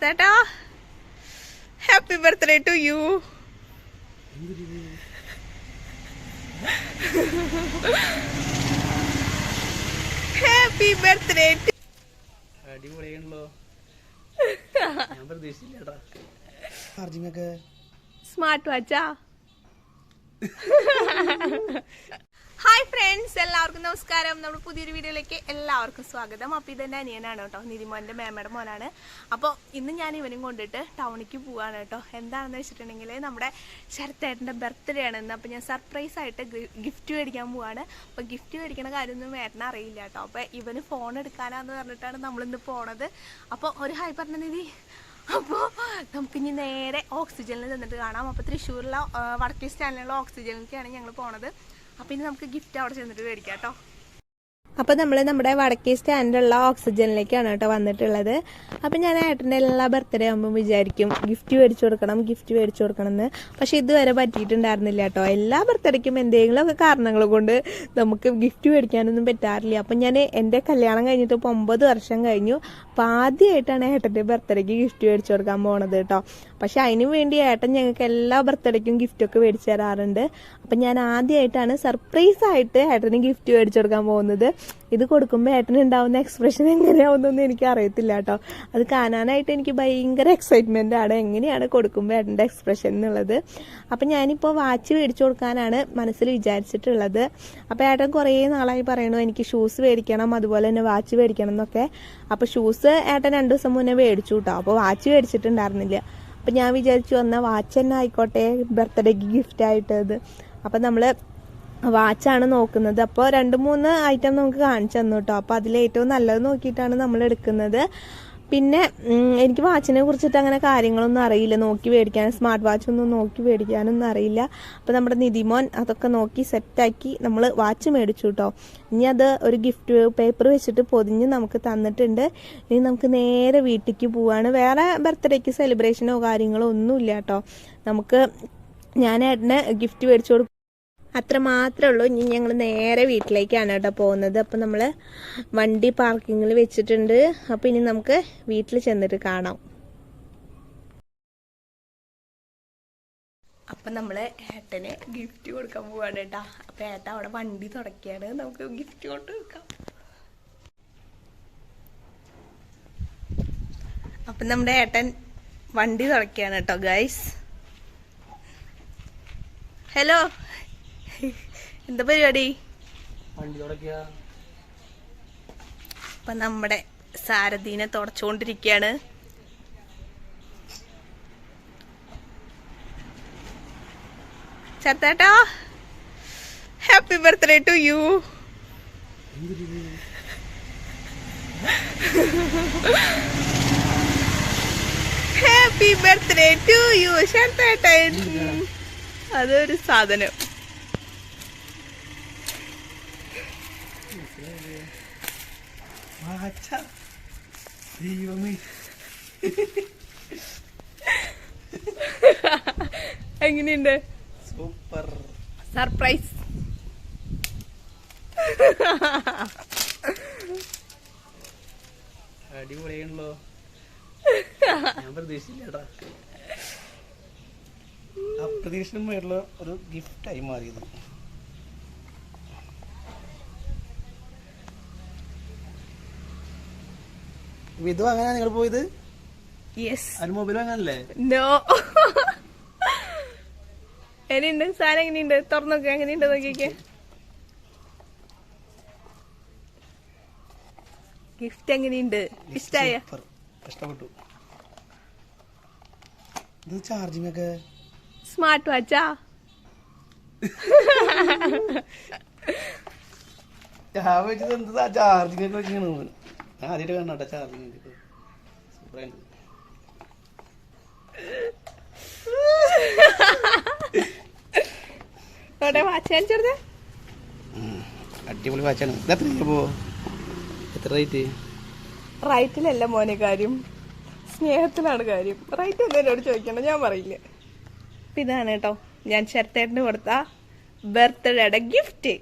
ചേർത്തേട്ടാ happy birthday to you happy birthday അടിപൊളിയാണല്ലോ. ഞാൻ പ്രതീക്ഷിച്ചില്ലേട്ടാ. Charging ഒക്കെ. സ്മാർട്ട് വാച്ചാ ഹായ് ഫ്രണ്ട്സ് എല്ലാവർക്കും നമസ്കാരം. നമ്മുടെ പുതിയൊരു വീഡിയോയിലേക്ക് എല്ലാവർക്കും സ്വാഗതം. അപ്പോൾ ഇതെന്റെ അനിയനാണ് കേട്ടോ. നിരിമോന്റെ മേമയുടെ മോനാണ്. അപ്പോൾ ഇന്ന് ഞാൻ ഇവനും കൊണ്ടിട്ട് ടൗണിലേക്ക് പോവാണ് കേട്ടോ. എന്താണെന്ന് വെച്ചിട്ടുണ്ടെങ്കിൽ നമ്മുടെ ശരത്തേട്ടന്റെ ബർത്ത്ഡേ ആണ് ഇന്ന്. അപ്പോൾ ഞാൻ സർപ്രൈസ് ആയിട്ട് ഗിഫ്റ്റ് മേടിക്കാൻ പോവാണ്. അപ്പോൾ ഗിഫ്റ്റ് മേടിക്കണ കാര്യമൊന്നും ഏട്ടനെ അറിയില്ല കേട്ടോ. അപ്പോൾ ഇവന് ഫോൺ എടുക്കാനാന്ന് പറഞ്ഞിട്ടാണ് നമ്മളിന്ന് പോണത്. അപ്പോൾ ഒരു ഹായ് പറഞ്ഞ നിധി. അപ്പോൾ നമുക്കിനി നേരെ ഓക്സിജനിൽ നിന്നിട്ട് കാണാം. അപ്പോൾ തൃശ്ശൂരിലെ വടക്കേ സ്റ്റാൻഡിലുള്ള ഓക്സിജനിലേക്കാണ് ഞങ്ങൾ പോണത്. അപ്പോൾ ഇനി നമുക്ക് ഗിഫ്റ്റ് അവിടെ ചെന്നിട്ട് മേടിക്കാം കേട്ടോ അപ്പോൾ നമ്മൾ നമ്മുടെ വടക്കേ സ്റ്റാൻഡിലുള്ള ഓക്സിജനിലേക്കാണ് കേട്ടോ വന്നിട്ടുള്ളത്. അപ്പോൾ ഞാൻ ഏട്ടന്റെ എല്ലാ ബർത്ത്ഡേ ആകുമ്പോൾ വിചാരിക്കും ഗിഫ്റ്റ് മേടിച്ചു കൊടുക്കണം ഗിഫ്റ്റ് മേടിച്ചു കൊടുക്കണം എന്ന്. പക്ഷേ ഇതുവരെ പറ്റിയിട്ടുണ്ടായിരുന്നില്ല കേട്ടോ. എല്ലാ ബർത്ത്ഡേക്കും എന്തെങ്കിലും ഒക്കെ കാരണങ്ങൾ കൊണ്ട് നമുക്ക് ഗിഫ്റ്റ് മേടിക്കാനൊന്നും പറ്റാറില്ല. അപ്പം ഞാൻ എന്റെ കല്യാണം കഴിഞ്ഞിട്ട് ഇപ്പോൾ ഒമ്പത് വർഷം കഴിഞ്ഞു. അപ്പോൾ ആദ്യമായിട്ടാണ് ഏട്ടന്റെ ബർത്ത്ഡേക്ക് ഗിഫ്റ്റ് മേടിച്ചു കൊടുക്കാൻ പോണത് കേട്ടോ. പക്ഷെ അതിന് വേണ്ടി ഏട്ടൻ ഞങ്ങൾക്ക് എല്ലാ ബർത്ത്ഡേക്കും ഗിഫ്റ്റൊക്കെ മേടിച്ചു തരാറുണ്ട്. അപ്പം ഞാൻ ആദ്യമായിട്ടാണ് സർപ്രൈസ് ആയിട്ട് ഏട്ടന് ഗിഫ്റ്റ് മേടിച്ചു കൊടുക്കാൻ പോകുന്നത്. ഇത് കൊടുക്കുമ്പോൾ ഏട്ടന് ഉണ്ടാവുന്ന എക്സ്പ്രഷൻ എങ്ങനെയാവുന്നൊന്നും എനിക്ക് അറിയത്തില്ല കേട്ടോ. അത് കാണാനായിട്ട് എനിക്ക് ഭയങ്കര എക്സൈറ്റ്മെന്റ് ആണ്. എങ്ങനെയാണ് കൊടുക്കുമ്പോൾ ഏട്ടന്റെ എക്സ്പ്രഷൻ എന്നുള്ളത്. അപ്പം ഞാനിപ്പോൾ വാച്ച് മേടിച്ചു കൊടുക്കാനാണ് മനസ്സിൽ വിചാരിച്ചിട്ടുള്ളത്. അപ്പോൾ ഏട്ടൻ കുറേ നാളായി പറയണു എനിക്ക് ഷൂസ് മേടിക്കണം അതുപോലെ തന്നെ വാച്ച് മേടിക്കണം എന്നൊക്കെ. അപ്പോൾ ഷൂസ് ഏട്ടൻ രണ്ട് ദിവസം മുന്നേ മേടിച്ചു കേട്ടോ അപ്പോൾ വാച്ച് മേടിച്ചിട്ടുണ്ടായിരുന്നില്ല. അപ്പം ഞാൻ വിചാരിച്ചു വന്ന വാച്ച് തന്നെ ആയിക്കോട്ടെ ബർത്ത്ഡേക്ക് ഗിഫ്റ്റ് ആയിട്ട് ഇത് അപ്പം നമ്മൾ വാച്ചാണ് നോക്കുന്നത്. അപ്പോൾ രണ്ട് മൂന്ന് ഐറ്റം നമുക്ക് കാണിച്ചു തന്നു കേട്ടോ. അപ്പോൾ അതിൽ ഏറ്റവും നല്ലത് നോക്കിയിട്ടാണ് നമ്മൾ എടുക്കുന്നത്. പിന്നെ എനിക്ക് വാച്ചിനെ കുറിച്ചിട്ട് അങ്ങനെ കാര്യങ്ങളൊന്നും അറിയില്ല. നോക്കി മേടിക്കാൻ സ്മാർട്ട് വാച്ച് ഒന്നും നോക്കി മേടിക്കാനൊന്നും അറിയില്ല. അപ്പോൾ നമ്മുടെ നിതിമോൻ അതൊക്കെ നോക്കി സെറ്റാക്കി നമ്മൾ വാച്ച് മേടിച്ചു കേട്ടോ. ഇനി അത് ഒരു ഗിഫ്റ്റ് പേപ്പർ വെച്ചിട്ട് പൊതിഞ്ഞ് നമുക്ക് തന്നിട്ടുണ്ട്. ഇനി നമുക്ക് നേരെ വീട്ടിലേക്ക് പോവാണ്. വേറെ ബർത്ത്ഡേക്ക് സെലിബ്രേഷനോ കാര്യങ്ങളോ ഒന്നുമില്ല കേട്ടോ. നമുക്ക് ഞാൻ ഏട്ടന് ഗിഫ്റ്റ് മേടിച്ചു കൊടുക്കും അത്ര മാത്രമേ ഉള്ളൂ ഇനി ഞങ്ങൾ നേരെ വീട്ടിലേക്കാണ് കേട്ടോ പോകുന്നത്. അപ്പം നമ്മൾ വണ്ടി പാർക്കിങ്ങിൽ വെച്ചിട്ടുണ്ട്. അപ്പം ഇനി നമുക്ക് വീട്ടിൽ ചെന്നിട്ട് കാണാം. അപ്പം നമ്മൾ ഏട്ടന് ഗിഫ്റ്റ് കൊടുക്കാൻ പോവാണ് കേട്ടോ. അപ്പം ഏട്ടൻ അവിടെ വണ്ടി തുടക്കിയാണ്. നമുക്ക് ഗിഫ്റ്റ് കൊണ്ട് കൊടുക്കാം അപ്പം നമ്മുടെ ഏട്ടൻ വണ്ടി തുടക്കിയാണ് കേട്ടോ ഗൈസ് ഹലോ എന്താ പരിപാടി? അപ്പൊ നമ്മുടെ സാരഥീനെ തുടച്ചുകൊണ്ടിരിക്കുകയാണ് ചത്തേട്ടാ happy birthday to you happy birthday to you ശരത്തേട്ടൻ. അതൊരു സാധനം. വാച്ച ദൈവമേ എങ്ങനെയുണ്ട് സൂപ്പർ സർപ്രൈസ് അടിപൊളിയാണല്ലോ ഞാൻ പ്രതീക്ഷിച്ചില്ലേട്ടാ അപ്രതീക്ഷിതമായിട്ടുള്ള ഒരു ഗിഫ്റ്റായി മാറിയത്. ഇത് അങ്ങനെ നിങ്ങൾ പോയത്? മൊബൈൽ നോ എങ്ങനെയുണ്ട്? സാധനം എങ്ങനെയുണ്ട്? തുറന്നോക്കെ എങ്ങനെയുണ്ട് നോക്കിക്കേ. ഗിഫ്റ്റ് എങ്ങനെയുണ്ട്? ഇഷ്ടായ? സൂപ്പർ ഇഷ്ടപ്പെട്ടു ഇത് ചാർജിങ് ഒക്കെ. സ്മാർട്ട് വാച്ചാ ചാർജിങ് ഒക്കെ വെച്ചാണ് ഞാൻ ആദ്യമായിട്ട് കാണാട്ടെ ചാർജിങ് സൂപ്പറായിട്ട് അവിടെ വാച്ച് കാണിച്ചെടുത്തേ? അടിപൊളി വാച്ചാണ് ഇത് എത്ര രൂപ പോ എത്ര റേറ്റ് റൈറ്റിലല്ല മോനെ കാര്യം. സ്നേഹത്തിലാണ് കാര്യം. റൈറ്റ് ഒന്നും എന്നോട് ചോദിക്കണം ഞാൻ പറയില്ല. അപ്പൊ ഇതാണ് കേട്ടോ. ഞാൻ ശരത്തേട്ടന് കൊടുത്ത ബർത്ത്ഡേയുടെ ഗിഫ്റ്റ്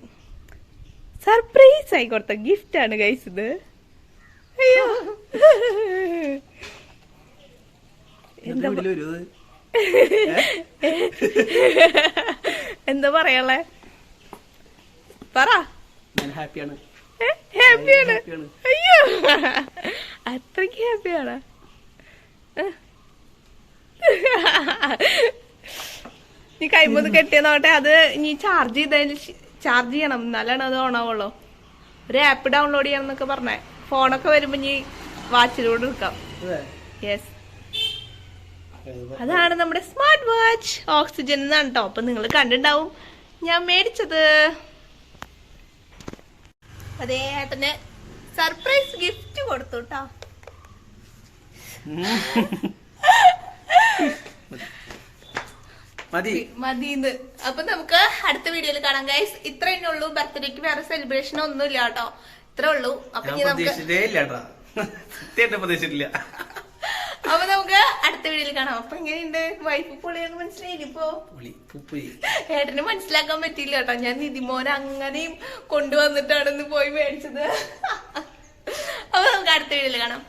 സർപ്രൈസ് ആയി കൊടുത്ത ഗിഫ്റ്റ് ആണ് ഗൈസ് ഇത് അയ്യോ ഇന്നത്തെ വീട്ടിൽ വരുമോ ഇത്? എന്താ പറയാളെ പറ. ഹാപ്പിയാണ്. ഹാപ്പിയാണ്? അയ്യോ. അത്രയ്ക്ക് ഹാപ്പിയാണ്. നീ കൈമുത് കെട്ടിയ നോട്ടെ അത് നീ ചാർജ് ചെയ്തതിന് ചാർജ് ചെയ്യണം. എന്നാലാണ് അത് ഓൺ ആവുള്ളൂ. ഒരു ആപ്പ് ഡൗൺലോഡ് ചെയ്യണം എന്നൊക്കെ പറഞ്ഞേ. ഫോണൊക്കെ വരുമ്പോ നീ വാച്ചിലൂടെ എടുക്കാം. യെസ് അതാണ് നമ്മുടെ സ്മാർട്ട് വാച്ച്. ഓക്സിജൻ എന്നാണ് കേട്ടോ. അപ്പൊ നിങ്ങൾ കണ്ടിണ്ടാവും ഞാൻ മേടിച്ചത്. അതേ ഏട്ടന് സർപ്രൈസ് ഗിഫ്റ്റ് കൊടുത്തു കേട്ടോ. മതി. മതിന്ന്. അപ്പൊ നമുക്ക് അടുത്ത വീഡിയോയിൽ കാണാം ഗൈസ് ഇത്ര ഉള്ളൂ. ബർത്ത്ഡേക്ക് വേറെ സെലിബ്രേഷൻ ഒന്നും ഇല്ല കേട്ടോ. ഇത്രേ ഉള്ളൂ. അപ്പൊ നമുക്ക് പ്രതീക്ഷിച്ചിട്ടില്ല. അപ്പൊ നമുക്ക് അടുത്ത വീഡിയോയിൽ കാണാം. അപ്പൊ എങ്ങനെയുണ്ട്? വൈഫ് പൊളിയാന്ന് മനസ്സിലായി? ഇപ്പോ ഏട്ടന് മനസ്സിലാക്കാൻ പറ്റിയില്ല കേട്ടോ. ഞാൻ നിതിമോനെ അങ്ങനെയും കൊണ്ടുവന്നിട്ടാണ് ഇന്ന് പോയി മേടിച്ചത്. അപ്പൊ നമുക്ക് അടുത്ത വീഡിയോയിൽ കാണാം.